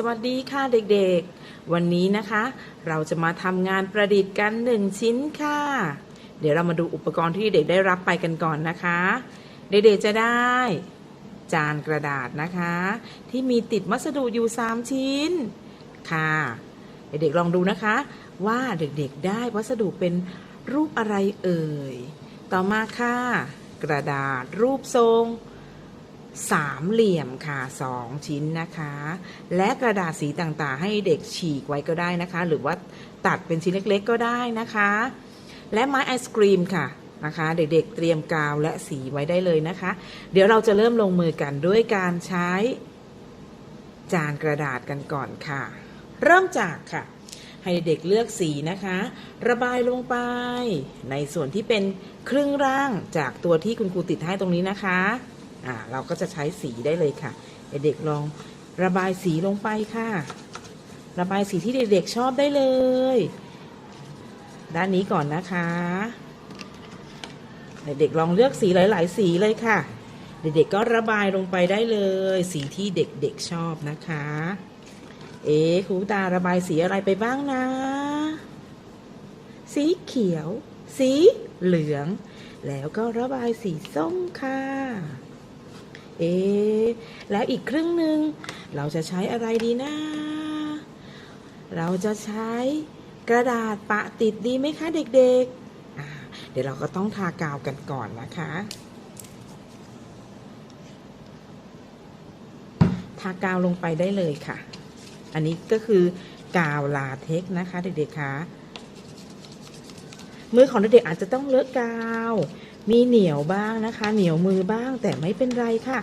สวัสดีค่ะเด็กๆ วันนี้นะคะ เราจะมาทำงานประดิษฐ์กันหนึ่งชิ้นค่ะ เดี๋ยวเรามาดูอุปกรณ์ที่เด็กได้รับไปกันก่อนนะคะ เด็กๆจะได้ จานกระดาษนะคะ ที่มีติดวัสดุอยู่ 3 ชิ้นค่ะ เด็กๆลองดูนะคะ ว่าเด็กๆได้วัสดุเป็นรูปอะไรเอ่ย ต่อมาค่ะ กระดาษรูปทรง สามเหลี่ยมค่ะสองชิ้นนะคะ และกระดาษสีต่างๆ ให้เด็กฉีกไว้ก็ได้นะคะ หรือว่าตัดเป็นชิ้นเล็กๆ ก็ได้นะคะ และไม้ไอศกรีมค่ะนะคะ เด็กๆเตรียมกาวและสีไว้ได้เลยนะคะ เดี๋ยวเราจะเริ่มลงมือกันด้วยการใช้ จานกระดาษกันก่อนค่ะ เริ่มจากค่ะ ให้เด็กเลือกสีนะคะ ระบายลงไป ในส่วนที่เป็นครึ่งร่างจากตัวที่คุณครูติดให้ตรงนี้นะคะ อ่าเราก็จะใช้สีได้เลยค่ะ เด็กๆลองระบายสีลงไปค่ะ ระบายสีที่เด็กๆชอบได้เลย ด้านนี้ก่อนนะคะ เด็กๆลองเลือกสีหลาย ๆ สีเลยค่ะ เด็กๆก็ระบายลงไปได้เลย สีที่เด็กๆชอบนะคะ เอ๊ครูตาระบายสีอะไรไปบ้างนะ สีเขียว สีเหลือง แล้วก็ระบายสีส้มค่ะ เอ๊ะแล้วอีกครึ่งหนึ่งเราจะใช้อะไรดีนะ เราจะใช้กระดาษปะติดดีไหมคะเด็กๆ เดี๋ยวเราก็ต้องทากาวกันก่อนนะคะ ทากาวลงไปได้เลยค่ะ อันนี้ก็คือกาวลาเท็กนะคะเด็กๆคะมือของเด็กๆอาจจะต้องเลอะกาว มีเหนียวบ้างนะคะ เหนียวมือบ้างแต่ไม่เป็นไรค่ะ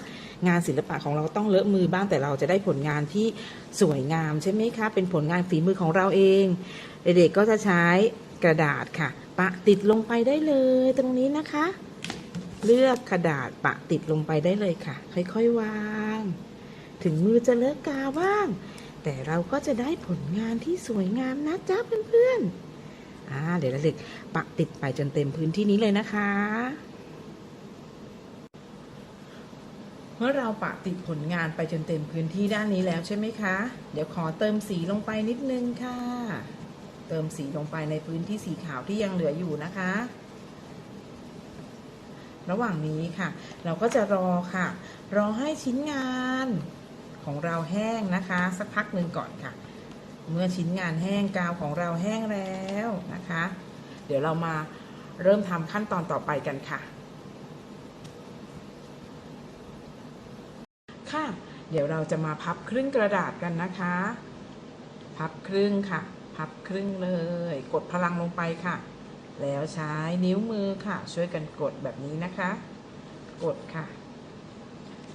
งานศิลปะของเราต้องเลอะมือบ้างแต่เราจะได้ผลงานที่สวยงามใช่ไหมคะ เป็นผลงานฝีมือของเราเอง เด็กๆก็จะใช้กระดาษค่ะ ปะติดลงไปได้เลยตรงนี้นะคะ เลือกกระดาษปะติดลงไปได้เลยค่ะ ค่อยๆวาง ถึงมือจะเลอะกาบ้าง แต่เราก็จะได้ผลงานที่สวยงามนะจ๊ะเพื่อนๆ อ่าเดี๋ยวเราเด็กปักติดไปจนเต็มพื้นที่นี้เลยนะคะ เมื่อเราปะติดผลงานไปจนเต็มพื้นที่ด้านนี้แล้วใช่ไหมคะ เดี๋ยวขอเติมสีลงไปนิดนึงค่ะ เติมสีลงไปในพื้นที่สีขาวที่ยังเหลืออยู่นะคะระหว่างนี้ค่ะ เราก็จะรอค่ะ รอให้ชิ้นงานของเราแห้งนะคะ สักพักหนึ่งก่อนค่ะ เมื่อชิ้นงานแห้งกาวของเราแห้งแล้วนะคะ เดี๋ยวเรามาเริ่มทำขั้นตอนต่อไปกันค่ะ ค่ะ เดี๋ยวเราจะมาพับครึ่งกระดาษกันนะคะ พับครึ่งค่ะ พับครึ่งเลย กดพลังลงไปค่ะ แล้วใช้นิ้วมือค่ะ ช่วยกันกดแบบนี้นะคะ กดค่ะ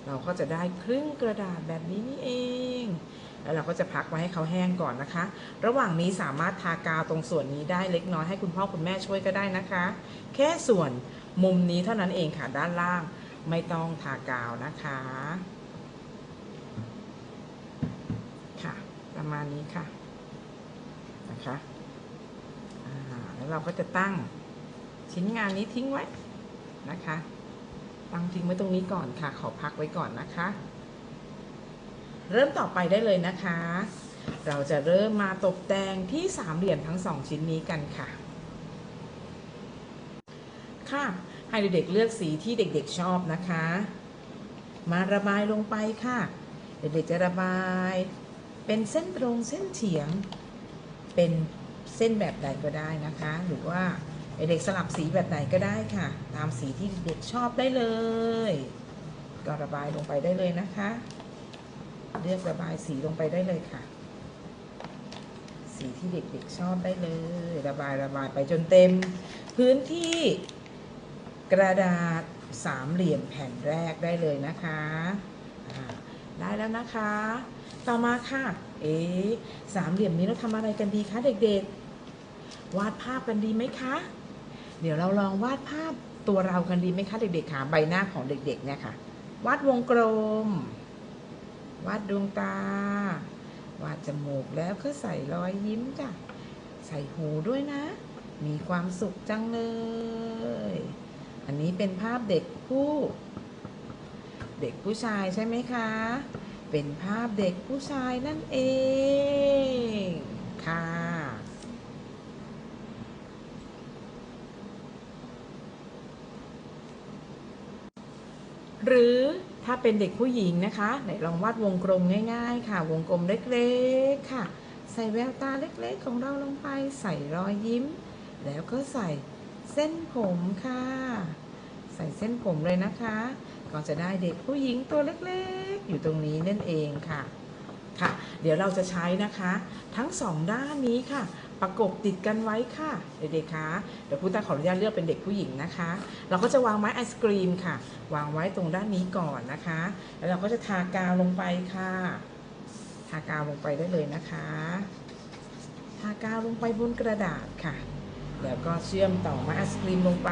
เราก็จะได้ครึ่งกระดาษแบบนี้นี่เอง แล้วเราก็จะพักไว้ให้เขาแห้งก่อนนะคะ ระหว่างนี้สามารถทากาวตรงส่วนนี้ได้เล็กน้อยให้คุณพ่อคุณแม่ช่วยก็ได้นะคะ แค่ส่วนมุมนี้เท่านั้นเองค่ะด้านล่างไม่ต้องทากาวนะคะค่ะ ประมาณนี้ค่ะนะคะแล้วเราก็จะตั้งชิ้นงานนี้ทิ้งไว้นะคะตั้งทิ้งไว้ตรงนี้ก่อนค่ะ ขอพักไว้ก่อนนะคะ เริ่มต่อไปได้เลยนะคะ เราจะเริ่มมาตกแต่งที่สามเหลี่ยมทั้งสองชิ้นนี้กันค่ะ ค่ะ ให้เด็กๆเลือกสีที่เด็กๆชอบนะคะ มาระบายลงไปค่ะ เด็กๆจะระบาย เป็นเส้นตรงเส้นเฉียง เป็นเส้นแบบใดก็ได้นะคะ หรือว่าเด็กสลับสีแบบไหนก็ได้ค่ะ ตามสีที่เด็กชอบได้เลย ก็ระบายลงไปได้เลยนะคะ เลือกระบายสีลงไปได้เลยค่ะ สีที่เด็กๆชอบได้เลย ระบายระบายไปจนเต็ม พื้นที่กระดาษสามเหลี่ยมแผ่นแรกได้เลยนะคะได้แล้วนะคะ ต่อมาค่ะ เอ๊สามเหลี่ยมนี้เราทำอะไรกันดีคะเด็กๆ วาดภาพกันดีไหมคะ เดี๋ยวเราลองวาดภาพตัวเรากันดีไหมคะเด็กๆค่ะใบหน้าของเด็กๆเนี่ยค่ะ วาดวงกลม วาดดวงตา วาดจมูกแล้วก็ใส่รอยยิ้มจ้ะ ใส่หูด้วยนะ มีความสุขจังเลย อันนี้เป็นภาพเด็กผู้ เด็กผู้ชายใช่ไหมคะ เป็นภาพเด็กผู้ชายนั่นเอง ค่ะหรือ ถ้าเป็นเด็กผู้หญิงนะคะไหนลองวาดวงกลมง่าย ๆ ค่ะ วงกลมเล็กๆค่ะ ใส่แววตาเล็กๆ ของเราลงไป ใส่รอยยิ้ม แล้วก็ใส่เส้นผมค่ะ ใส่เส้นผมเลยนะคะ ก็จะได้เด็กผู้หญิงตัวเล็กๆ อยู่ตรงนี้นั่นเองค่ะค่ะ เดี๋ยวเราจะใช้นะคะ ทั้งสองด้านนี้ค่ะ ประกบติดกันไว้ค่ะ เด็กๆคะเดี๋ยวคุณตาขออนุญาตเลือกเป็นเด็กผู้หญิงนะคะ เราก็จะวางไม้ไอศกรีมค่ะ วางไว้ตรงด้านนี้ก่อนนะคะ แล้วเราก็จะทากาวลงไปค่ะ ทากาวลงไปได้เลยนะคะ ทากาวลงไปบนกระดาษค่ะ แล้วก็เชื่อมต่อไม้ไอศกรีมลงไป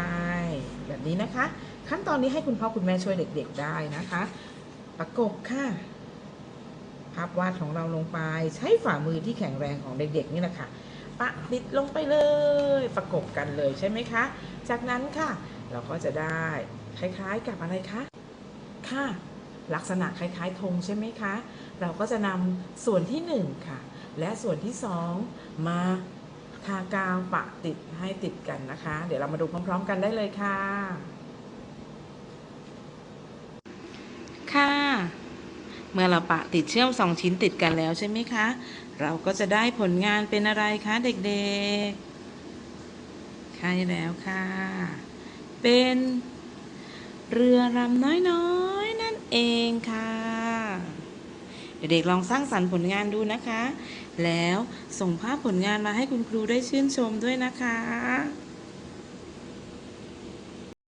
แบบนี้นะคะ ขั้นตอนนี้ให้คุณพ่อคุณแม่ช่วยเด็ก ๆ ได้นะคะ ประกบค่ะภาพวาดของเราลงไปใช้ฝ่ามือที่แข็งแรงของเด็กๆนี่แหละค่ะ ปะติดลงไปเลย ประกบกันเลยใช่ไหมคะ จากนั้นค่ะ เราก็จะได้คล้ายๆกับอะไรคะค่ะ ลักษณะคล้ายๆธงใช่ไหมคะ เราก็จะนำส่วนที่หนึ่งค่ะ และส่วนที่สองมาทากาวปะติดให้ติดกันนะคะ เดี๋ยวเรามาดูพร้อม ๆ กันได้เลยค่ะ ค่ะ เมื่อเราปะติดเชื่อมสองชิ้นติดกันแล้วใช่ไหมคะ เราก็จะได้ผลงานเป็นอะไรคะเด็กๆ ใช่แล้วค่ะ เป็นเรือลำน้อยๆ นั่นเองค่ะ เด็กๆลองสร้างสรรค์ผลงานดูนะคะ แล้วส่งภาพผลงานมาให้คุณครูได้ชื่นชมด้วยนะคะ